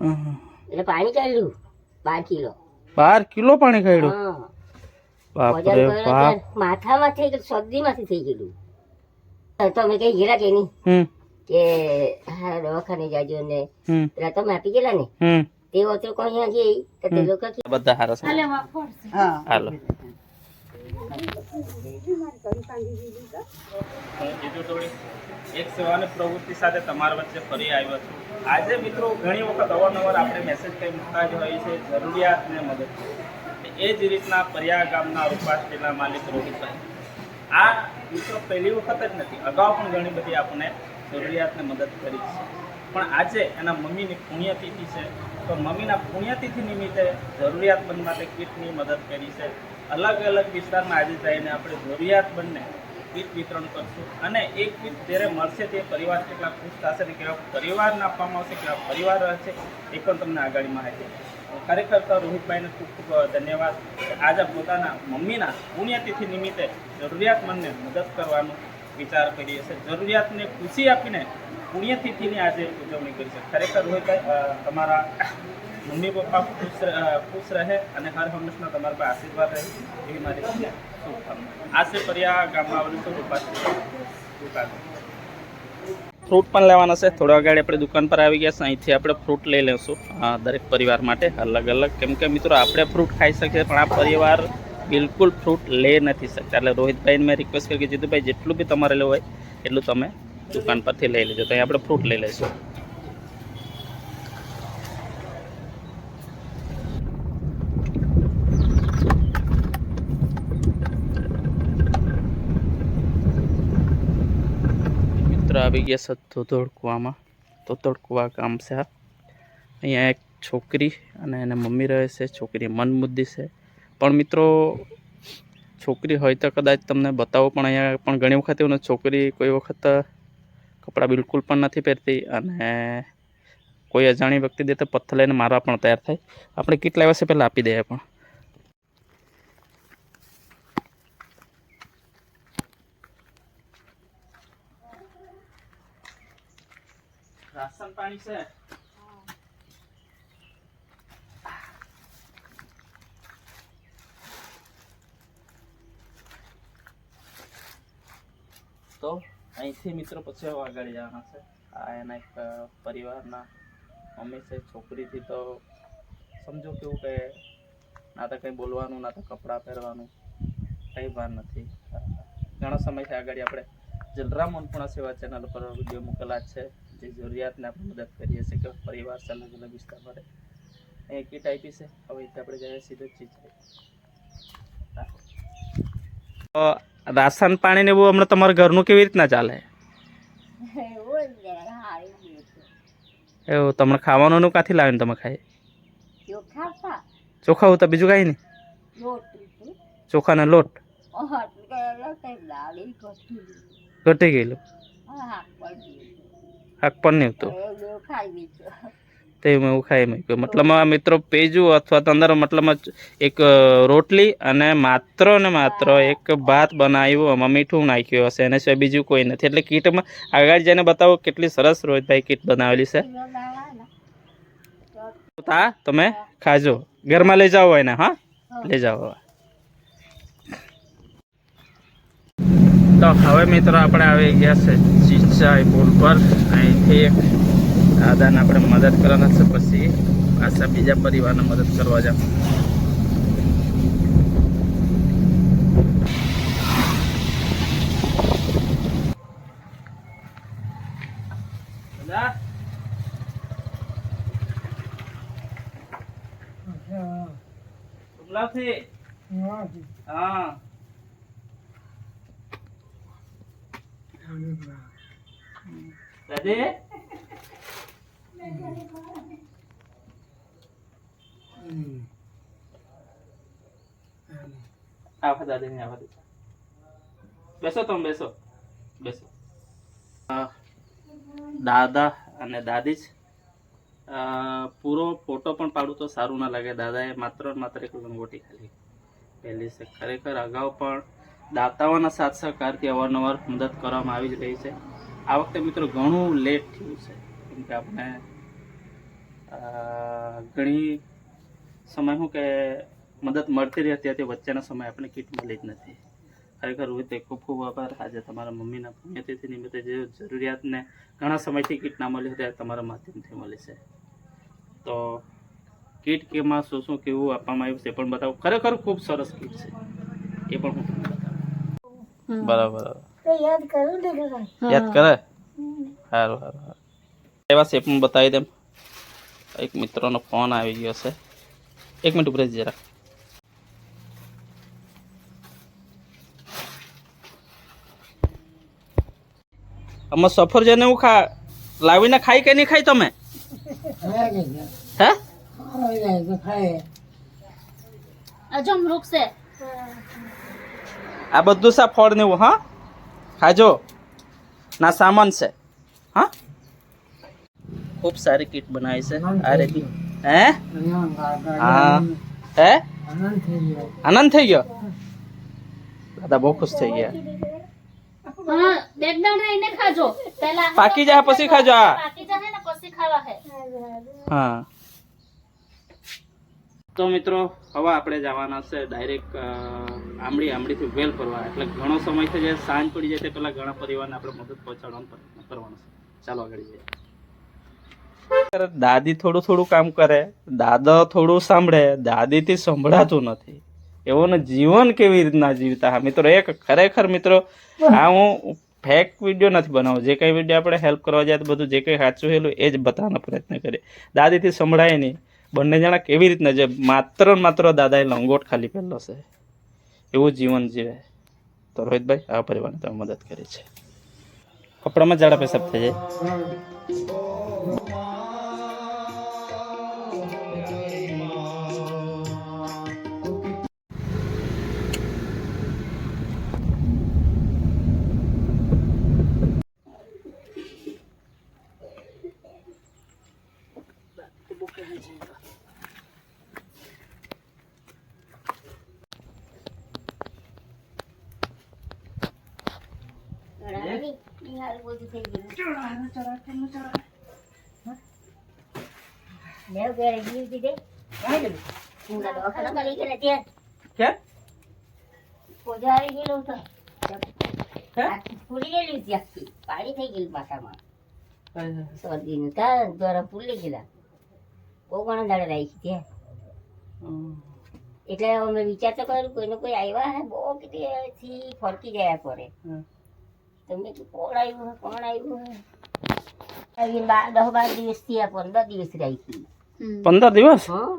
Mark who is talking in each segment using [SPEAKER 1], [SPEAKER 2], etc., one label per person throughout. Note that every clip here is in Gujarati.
[SPEAKER 1] એટલે પાણી કાઢ્યું બાર કિલો.
[SPEAKER 2] બાર કિલો પાણી કાઢ્યું? બાપરે બાપ
[SPEAKER 1] માથામાં થઈ ગયું શરદીમાંથી થઈ ગયેલું. તો અમે કઈ ગયેલા કે નહીં? કે હા દવાખાને જાજો ને. પેલા તમે આપી ગયેલા ને? તે વચ્ચે કોઈ અહીંયા ગઈ તો તે લોકો કે
[SPEAKER 2] બધા હારા છે. હાલો એક સેવાની પ્રવૃત્તિ સાથે તમારા વચ્ચે ફરી આવ્યો છું. આજે મિત્રો ઘણી વખત અવારનવાર આપણે મેસેજ કંઈ મૂકતા જ હોઈએ છે જરૂરિયાતને મદદ એ જ રીતના પર્યા ગામના ડેલા માલિક રોહિતભાઈ આ મિત્રો પહેલી વખત જ નથી, અગાઉ પણ ઘણી બધી આપણને જરૂરિયાતને મદદ કરી છે. પણ આજે એના મમ્મીની પુણ્યતિથિ છે, તો મમ્મીના પુણ્યતિથિ નિમિત્તે જરૂરિયાતમંદ માટે કીટની મદદ કરી છે. અલગ અલગ વિસ્તારમાં આજે જઈને આપણે જરૂરિયાતમંદને કીટ વિતરણ કરશું અને એ કીટ જ્યારે મળશે તે પરિવાર કેટલા ખુશ થશે ને કેવા પરિવારને આપવામાં આવશે કેવા પરિવાર રહેશે, એ પણ તમને આગળ માહિતી ખરેખર તો રોહિતભાઈને ખૂબ ખૂબ ધન્યવાદ આજે પોતાના મમ્મીના પુણ્યતિથિ નિમિત્તે જરૂરિયાતમંદને મદદ કરવાનો વિચાર કરીએ છીએ જરૂરિયાતને ખુશી આપીને પુણ્યતિથિની આજે ઉજવણી કરી છે. ખરેખર રોહિતભાઈ તમારા મમ્મી પપ્પા ખુશ ખુશ રહે અને હર હંમેશના તમારા પર આશીર્વાદ રહે એવી મારી ફ્રૂટ પણ લેવાના છે. થોડા આગળ આપણે દુકાન પર આવી ગયા છે અહીંથી આપણે ફ્રૂટ લઈ લઈશું દરેક પરિવાર માટે અલગ અલગ. કેમ કે મિત્રો, આપણે ફ્રૂટ ખાઈ શકીએ, પણ આ પરિવાર બિલકુલ ફ્રૂટ લે નથી શકતા. એટલે રોહિતભાઈને મેં રિક્વેસ્ટ કરી કે, જીતુભાઈ, જેટલું બી તમારે લેવું હોય, એટલું તમે દુકાન પરથી લઈ લેજો. તો અહીં આપણે ફ્રૂટ લઈ લઈશું મિત્ર આવી ગયા છે ધોધોડ કૂવામાં ધોધોડ ગામ છે આ. અહીંયા એક છોકરી અને એને મમ્મી રહે છે. છોકરી મનબુદ્ધિ છે. પણ મિત્રો, છોકરી હોય તો કદાચ તમને બતાવો, પણ અહીંયા પણ ઘણી વખત એવું છોકરી કોઈ વખત કપડાં બિલકુલ પણ નથી પહેરતી અને કોઈ અજાણી વ્યક્તિ દે તો પથ્થર લઈને મારવા પણ તૈયાર થાય. આપણે કેટલા છે પહેલાં આપી દઈએ પણ? પાણી તો અહીંથી મિત્રો પછી હવે આગળ જવાના છે. આ એના એક પરિવારના મમ્મી છે, છોકરીથી તો સમજો કેવું કે ના તો કંઈ બોલવાનું, ના તો કપડાં પહેરવાનું, કંઈ ભાન નથી. ઘણા સમયથી આગળ આપણે. જલરામ અન્નપૂર્ણા સેવા ચેનલ પર વીડિયો મૂકેલા છે. જે જરૂરિયાતને આપણે મદદ કરીએ છીએ કે પરિવાર છે અલગ અલગ વિસ્તાર માટે એ કીટ આપી છે. હવે અહીંથી આપણે જઈએ સીધો ચીજ રાશન પાણી ને એવું હમણાં તમારા ઘરનું કેવી રીતના ચાલે? એવું તમને ખાવાનું નું ક્યાંથી લાવીને તમે ખાય ચોખા હોતા. બીજું કાંઈ નહીં? ચોખાનો લોટ? ઘટી ગયેલું? શાક પણ નહીં હતું તે મેં એવું ખાઈ મૂક્યું. મતલબમાં મિત્રો પેજું અથવા તો અંદર મતલબમાં એક રોટલી અને માત્ર ને માત્ર એક ભાત બનાવ્યું એમાં મીઠું નાખ્યું હશે. એના સિવાય બીજું કોઈ નથી. એટલે કીટમાં આગળ જઈને બતાવો કેટલી સરસ રોહિતભાઈ કીટ બનાવેલી છે. તા તમે ખાજો. ઘરમાં લઈ જાઓ એને હા? લઈ જાઓ તો હવે મિત્રો આપણે આવી ગયા છે. ચીચાઈ પુલ પર. અહીંથી એક દાદાને આપણે મદદ કરવાના છે પછી પાછા બીજા પરિવારને મદદ કરવા જાવ. હા. દાદી આવા દાદી ને દે બેસો તમે, બેસો. બેસો. દાદા અને દાદી જ. પૂરો ફોટો પણ પાડું તો સારું ના લાગે. દાદાએ માત્ર માત્ર એક લંગોટી ખાલી પહેલી છે. ખરેખર અગાઉ પણ દાતાઓના સાથ સહકારથી અવારનવાર મદદ કરવામાં આવી જ રહી છે. આ વખતે મિત્રો ઘણું લેટ થયું છે. કેમ કે આપણે ઘણી સમય શું કે મદદ મળતી રહી હતી તે વચ્ચેનો સમય આપણે કીટ મળી જ નથી. ખરેખર રોહિત ખૂબ ખૂબ આભાર. આજે તમારા મમ્મીના પુણ્યતિથિ નિમિત્તે જે જરૂરિયાતને ઘણા સમયથી કીટ ના મળી હતી, તમારા માધ્યમથી મળી છે. તો કીટ કેમાં શું શું કેવું આપવામાં આવ્યું છે પણ બતાવો. ખરેખર ખૂબ સરસ કીટ છે. એ પણ હું બરાબર.
[SPEAKER 1] યાદ કરું ને
[SPEAKER 2] યાદ કરે સારું સારું સારું એવા છે પણ બતાવી દેમ એક મિત્રોનો ફોન આવી ગયો છે એક મિનિટ ઉભરે જરા આમાં સફરજન એવું ખા લાવીને ખાઈ કે નહીં ખાઈ તમે હે
[SPEAKER 3] હજુ વૃક્ષ છે
[SPEAKER 2] આ બધું સા ફળ ને એવું હા ખાજો ના સામાન છે. હા? ખૂબ સારી કીટ બનાવી છે. આ રીતે. હે? હા. હે. આનંદ થઈ ગયો. દાદા બહુ ખુશ થઈ ગયા.
[SPEAKER 3] હા બે દાણ રહીને ખાજો. પહેલા
[SPEAKER 2] પાકી જાય પછી ખાજો આ
[SPEAKER 3] પાકી જાય ને પછી ખાવા હે.
[SPEAKER 2] હા. તો મિત્રો હવે આપણે જવાના છે ડાયરેક્ટ આંબળી આંબળીથી વેલ ભરવા એટલે ઘણો સમય થઈ જાય, સાંજ પડી જાય તે પહેલાં ઘણા પરિવારને આપણે મદદ પહોંચાડવાનો પ્રયત્ન કરવાનો છે. ચાલો આગળ જઈએ. દાદી થોડું થોડું કામ કરે. દાદા થોડું સાંભળે. દાદીથી સંભળાતું નથી. એવોને જીવન કેવી રીતના જીવતા? હા, મિત્રો, એક ખરેખર મિત્રો, આ હું ફેક વીડિયો નથી બનાવો. જે કંઈ વીડિયો આપણે હેલ્પ કરવા જાય તો બધું જે કંઈ સાચું હેલું એ જ બતાવવાનો પ્રયત્ન કરીએ. દાદીથી સંભળાય નહીં. બંને જણા કેવી રીતના જે માત્ર માત્ર દાદાએ લંગોટ ખાલી પહેરલો છે. એવું જીવન જીવે. તો રોહિતભાઈ, આ પરિવારને તમે મદદ કરી છે. કપડામાં જાડા પેશાબ થઈ જાય.
[SPEAKER 1] પાણી થઈ ગયેલું માથામાં શરદીનું ત્યાં દ્વારા ફૂલી ગયેલા ઘણા દાડા રાખી ત્યાં એટલે અમે વિચાર તો કર્યું કોઈને કોઈ આવ્યા બહુ કીધી ફરકી ગયા
[SPEAKER 2] હમ.
[SPEAKER 1] તો મેં કીધું કોણ આવ્યું કોણ આવ્યું હે? આવીને બાર દસ બાર દિવસ થયા પંદર દિવસ રાખી
[SPEAKER 2] પંદર દિવસ?
[SPEAKER 1] હા.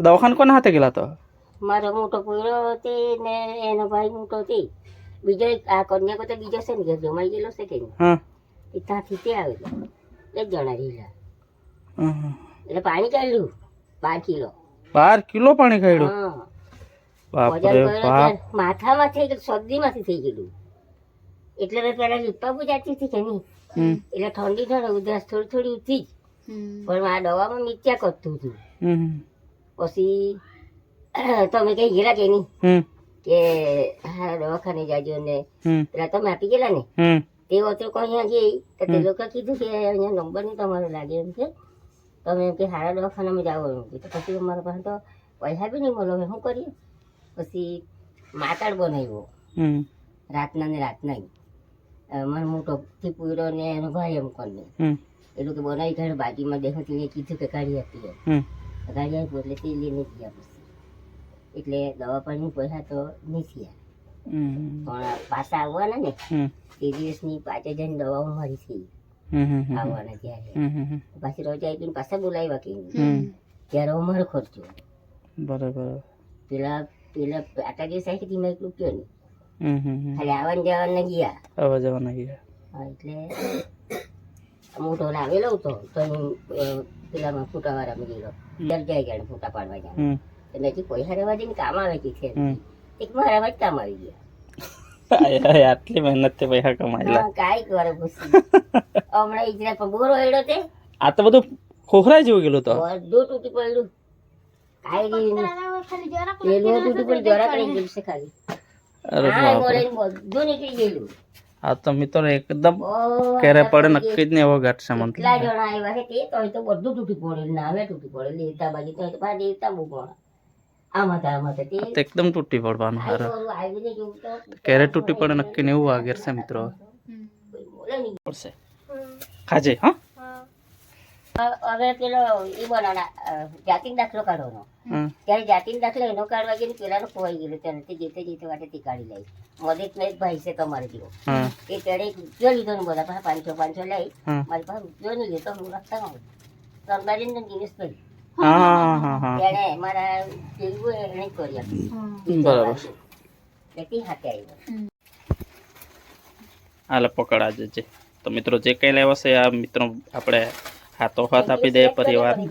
[SPEAKER 2] દવાખાને કોના હાથે ગયેલા તો?
[SPEAKER 1] મારો મોટો પોયરો તે ને એનો ભાઈ મોટો તે. બીજો આ કન્યા તો બીજો છે ને ઘેર જમાઈ ગયેલો છે કે એ ત્યાંથી તે આવેલો એક જણા રહેલા. એટલે પાણી કાઢ્યું બાર કિલો.
[SPEAKER 2] બાર કિલો પાણી કાઢ્યું?
[SPEAKER 1] હા.
[SPEAKER 2] બાપ
[SPEAKER 1] વજન
[SPEAKER 2] રે
[SPEAKER 1] કર્યો
[SPEAKER 2] બાપ.
[SPEAKER 1] ત્યારે માથામાં થઈ ગયું શરદીમાંથી થઈ ગયેલું. એટલે મેં પેલા લીપા પૂજાતી હતી કે નહીં? એટલે ઠંડી ઠંડ ઉધરસ થોડી થોડી ઉઠી. જ પણ આ દવામાં મિથ્યા કરતું હતું.
[SPEAKER 2] પછી
[SPEAKER 1] પછી તમે કઈ ગયેલા કે નહીં? કે હા દવાખાને જાજો ને.
[SPEAKER 2] હમ.
[SPEAKER 1] પેલા તમે આપી ગયેલા ને? તે વખતે કોઈ અહીંયા ગઈ? તો તે લોકો કીધું કે અહીંયા નંબર નહીં તમારો લાગે એમ છે તમે એમ કે સારા દવાખાનામાં જાઓ એમ. કે પછી અમારા પાસે તો પૈસા બી નહીં મળે હવે શું કરીએ? પછી માતાડ બનાવ્યો. રાતના ને રાતના મારો મોટો પૂર્યો ને એનો ભાઈ એમ
[SPEAKER 2] હમ.
[SPEAKER 1] એ લોકો બનાવી કાઢે બાજુમાં દેખો તેને કીધું કે કાઢી ગાડી
[SPEAKER 2] હમ.
[SPEAKER 1] કાઢી આપ્યું એટલે તે લઈને ગયા પછી એટલે દવા પાણી પૈસા તો નહીં થયા પણ પાછા આવવાના ને. તે દિવસની પાંચ હજારની દવાઓ મારી થઈ. આવવાના ત્યારે. પાછી રજા આપીને પાછા બોલાવ્યા કે. ત્યારે અમારો ખર્ચો
[SPEAKER 2] બરાબર
[SPEAKER 1] પેલા પેલા આટલા દિવસ આવી હતી મેં એકલું કયો નહીં. ખાલી આવવાને જવાના ગયા.
[SPEAKER 2] આવવા જવાના ગયા.
[SPEAKER 1] હા, એટલે મોટો લાવેલો હતો તો પેલામાં ફૂટાવાળામાં ગયેલો દર જાય જાણે ફૂટા પાડવા જાય. તો નજીક પૈસા રહેવા કામ આવે કે છે એક મારા જ કામ આવી ગયા.
[SPEAKER 2] આય, આય, આટલી મહેનત પૈસા કમાયેલા.
[SPEAKER 1] કરે પૂછી. હમણાં ઈજરા પર બોરો હેડો તે.
[SPEAKER 2] આ તો બધું ખોખરા જેવું ગયેલું તો.
[SPEAKER 1] બધું તૂટી પડ્યું. કાંઈ પેલું તૂટી પડેલું ગયેલું છે ખાલી. બધું નીકળી ગયેલું.
[SPEAKER 2] આ તો મિત્રો એકદમ કેરે પડે નક્કી જ ને એવો ઘાટ છે
[SPEAKER 1] કેટલા જણા આવ્યા છે તે તો તો બધું તૂટી પડેલું નામે તૂટી પડેલું દેવતા બાજુ તો પાછા દેવતા બહુ ઘણા આમાં આમાં તે
[SPEAKER 2] એકદમ તૂટી પડવાનું હારે. ક્યારે તૂટી પડે નક્કી ને એવું વાગે છે મિત્રો. પડશે. ખાજે હા?
[SPEAKER 1] હવે પેલો એ બનાવના જાતિ દાખલો કાઢવાનો. ત્યારે જાતિનો દાખલો એનો કાઢવા ગયો પેલા પેલાનો ખોવાઈ ગયેલો ત્યારે તે જીતે જેતે વાટે તે કાઢી લઈ મદદ મેં ભાઈ છે તમારે જેવો. એ ત્યારે જો લીધો ને બધા પાસે પાંચસો પાંચસો લઈ. મારી પાસે જો નહીં લેતો હું રસ્તા માં સરકારી દિનેશભાઈ
[SPEAKER 2] હા હા હા
[SPEAKER 1] તેણે મારા પેલું એને કરી આપ્યું
[SPEAKER 2] બરાબર.
[SPEAKER 1] એટલે હાથે આવ્યો
[SPEAKER 2] હાલે પકડા જજે તો મિત્રો જે કંઈ લેવા છે આ મિત્રો આપણે હાથો હાથ આપી દે પરિવાર.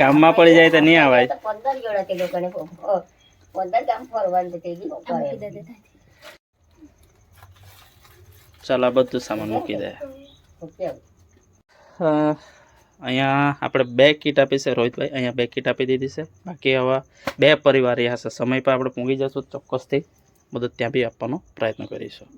[SPEAKER 2] કામમાં પડી જાય તો નહીં આવાય. ચાલ આ બધું સામાન મૂકી દે. અહીંયા આપણે બે કીટ આપી છે રોહિતભાઈ અહીંયા બે કીટ આપી દીધી છે. બાકી હવે બે પરિવાર રહ્યા છે. સમય પર આપણે પૂગી જશું ચોક્કસથી. બધું ત્યાં બી આપવાનો પ્રયત્ન કરીશું.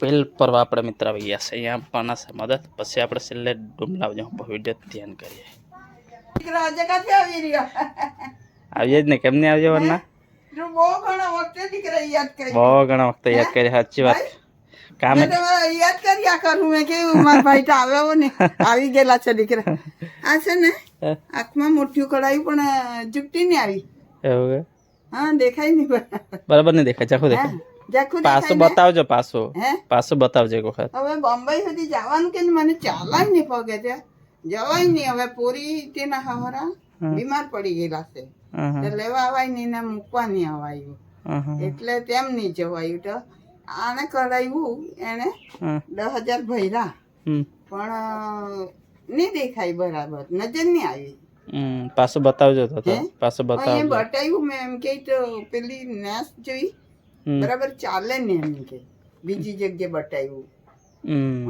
[SPEAKER 2] પહેલ પર આપણે મિત્ર આવી ગયા છે. અહીંયા પાના છે મદદ. પછી આપણે છેલ્લે ડુમલાવ જાઉં વીડિયો ધ્યાન કરીએ. આવીએ જ ને. કેમ નહીં આવજો વરના?
[SPEAKER 4] બહુ ઘણા વખતે યાદ કરી.
[SPEAKER 2] બહુ ઘણા વખતે યાદ કરી. સાચી વાત. કામે
[SPEAKER 4] યાદ કર્યા કરું. મેં કેવું મારા ભાઈ તો આવ્યો ને. આવી ગયેલા છે દીકરા. આ છે ને આંખમાં મોટી કરાયું પણ ચૂકટી નહીં આવી.
[SPEAKER 2] એવું કે?
[SPEAKER 4] હા દેખાય નહીં બરાબર.
[SPEAKER 2] નહીં દેખાય. ચાખું દેખાય.
[SPEAKER 4] ને?
[SPEAKER 2] બતાવજો
[SPEAKER 4] પાસો.
[SPEAKER 2] પાછું બતાવજો એક વખત.
[SPEAKER 4] હવે બોમ્બે સુધી જવાનું કે મને ચાલાય નહીં પગે છે? જવાય નહીં હવે પૂરી તેના હવરા બીમાર પડી ગયેલા છે. લેવા અવાય નહીં ને મૂકવા નહીં અવાયું. એટલે તેમ નહીં જવાયું તો આને કરાવ્યું એને દસ હજાર ભર્યા. પણ નહીં દેખાય બરાબર. નજર નહીં આવી.
[SPEAKER 2] હમ. પાછો બતાવજો તો પાછો? પાછું
[SPEAKER 4] બતાવ્યું મેં એમ કે તો પેલી નેસ જોઈ? બરાબર ચાલે ને એમ કે. બીજી જગ્યાએ બતાવ્યું.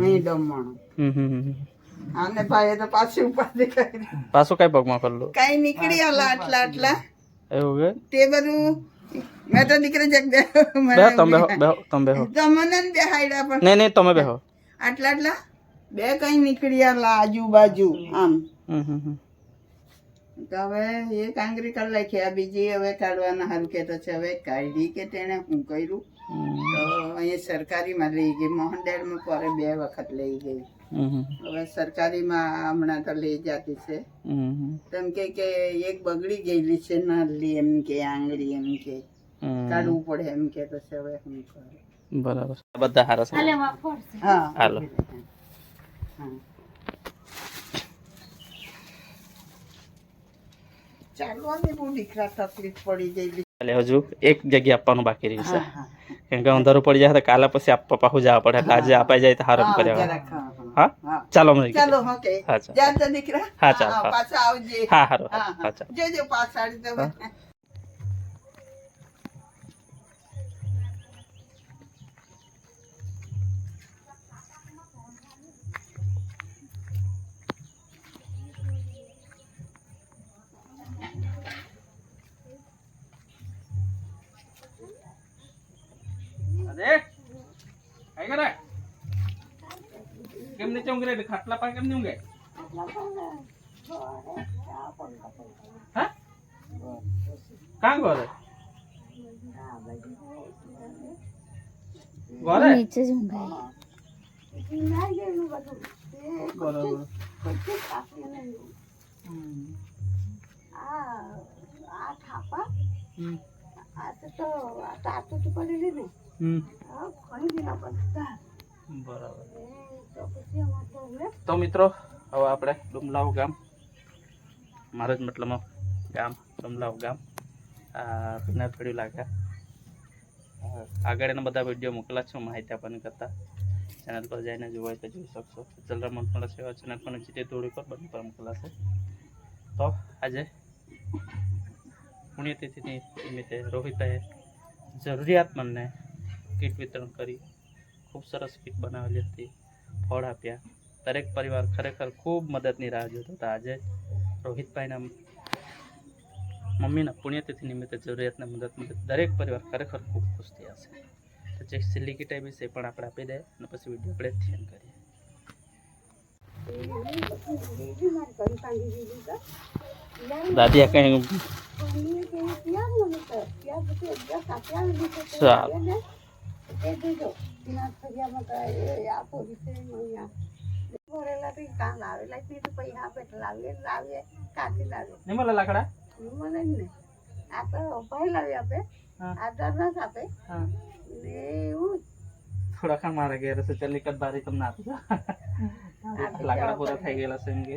[SPEAKER 4] અહીં દમણ અને ભાઈએ તો પાછી ઉપાધિ કરી.
[SPEAKER 2] પાછું કઈ પગમાં કરલું
[SPEAKER 4] કઈ નીકળી આલા આટલા આટલા?
[SPEAKER 2] એવું કે?
[SPEAKER 4] તે બધું મેં તો દીકરી જગ
[SPEAKER 2] બે તમે બેહો તમે બેહો.
[SPEAKER 4] તમને બેહાડ્યા પણ.
[SPEAKER 2] નહીં નહીં તમે બેહો.
[SPEAKER 4] આટલા આટલા? બે કઈ નીકળી આલા આજુબાજુ આમ.
[SPEAKER 2] હમ હમ.
[SPEAKER 4] તો હવે એક આંગળી કાઢ નાખી. આ બીજી હવે કાઢવાના હારું કહેતો છે. હવે કાઢી કે તેણે હું કર્યું. તો અહીંયા સરકારીમાં લઈ ગઈ. મોહનડેડમાં ପରେ બે વખત લઈ ગઈ. હવે સરકારીમાં હમણાં તો લઈ જતી છે. તેમ કે કે એક બગડી ગયેલી છે નાલી એમ કે આંગળી એમ કે. કાઢવું પડે એમ કે તો છે. હવે હું કરે?
[SPEAKER 2] બરાબર. બધા હારા
[SPEAKER 3] હાલે
[SPEAKER 4] હા.
[SPEAKER 2] હાલો.
[SPEAKER 4] હા. ચાલવાની બહુ દીકરા તકલીફ પડી ગયેલી.
[SPEAKER 2] એટલે હજુ એક જગ્યા આપવાનું બાકી રહ્યું છે. કેમ કે અંધારું પડી જાય તો કાલે પછી આપવા પાછું જવા પડે. એટલે આજે અપાઈ જાય તો હારું
[SPEAKER 4] હા,
[SPEAKER 2] કર્યા
[SPEAKER 4] હા.
[SPEAKER 2] ચાલો મને
[SPEAKER 4] ચાલો હા
[SPEAKER 2] હા, ચાલો.
[SPEAKER 4] દીકરા.
[SPEAKER 2] હા, ચાલો,
[SPEAKER 4] પાછા આવજે.
[SPEAKER 2] હા હારો
[SPEAKER 4] હા
[SPEAKER 2] ચાલો.
[SPEAKER 4] જોજો પાછળ
[SPEAKER 2] કરે કેમ નીચે ઊંઘે રે ખાટલા પાસે કેમ નહીં ઊંઘે? હા? કાં ઘરે? ઘરે?
[SPEAKER 3] નીચે જ ઊંઘાય.
[SPEAKER 2] બરોબર. હમ. હમ. બરાબર. તો મિત્રો હવે આપણે ડુમલાવ ગામ મારો જ મતલબમાં ગામ ડુમલાવ ગામ. આ વિનાર પડ્યું લાગે. આગળ એના બધા વીડિયો મોકલા છું માહિતી આપવાની કરતા. ચેનલ પર જઈને જોવાય તો જોઈ શકશો. ચંદ્રમન પણ સેવા ચેનલ પણ જીતે તોડી પર બંને પર મોકલાશે તો આજે પુણ્યતિથિની નિમિત્તે રોહિતાએ જરૂરિયાતમંદને કીટ વિતરણ કરી ખૂબ સરસ કીટ બનાવેલી હતી ફળ આપ્યા દરેક પરિવાર ખરેખર ખૂબ મદદની રાહ જોતો હતા આજે રોહિતભાઈના મમ્મીના પુણ્યતિથિ નિમિત્તે જરૂરિયાતને મદદ મદદ દરેક પરિવાર ખરેખર ખૂબ ખુશ થયા છે તો જે છેલ્લી કીટ આવી છે એ પણ આપણે આપી દે અને પછી વીડિયો આપણે ધ્યાન કરીએ દાદી આ કઈ સારું નિમલા લાકડા? હા. હા. થોડા ખાણ મારા ઘેર છે ચાલી કદ બારી તમને આપી લાકડા પૂરા થઈ ગયેલા છે એમ કે.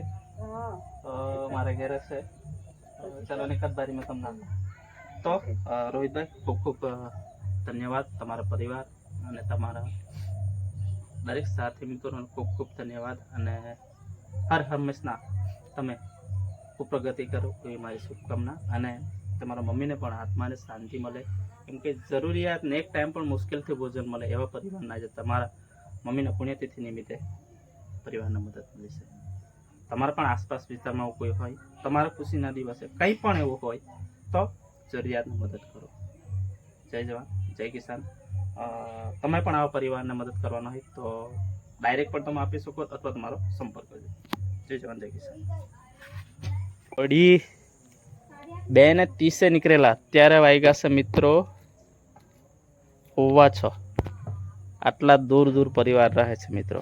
[SPEAKER 2] મારા ઘેર છે ચાલો ની કદ બારી મેં તમને આપું. તો રોહિતભાઈ ખૂબ ખૂબ ધન્યવાદ તમારા પરિવાર અને તમારા દરેક સાથી મિત્રોનો ખૂબ ખૂબ ધન્યવાદ અને હર હંમેશના તમે ખૂબ પ્રગતિ કરો એવી મારી શુભકામના અને તમારા મમ્મીને પણ આત્માને શાંતિ મળે. કેમ કે જરૂરિયાત ને એક ટાઈમ પણ મુશ્કેલથી ભોજન મળે એવા પરિવારના જે તમારા મમ્મીના પુણ્યતિથિ નિમિત્તે પરિવારને મદદ મળી છે તમારા પણ આસપાસ વિસ્તારમાં કોઈ હોય, તમારા ખુશીના દિવસે કંઈ પણ એવું હોય તો જરૂરિયાતની મદદ કરો. જય જવાન. જય કિસાન. તમે પણ આવા પરિવારને મદદ કરવાનો હોય તો ડાયરેક્ટ પણ તમે આપી શકો અથવા તમારો સંપર્ક કરજો. જય જવાન, જય કિસાન. અઢી બે ને ત્રીસે નીકળેલા, ત્યારે વાગ્યા છે મિત્રો. હોવા છો. આટલા દૂર દૂર પરિવાર રહે છે મિત્રો.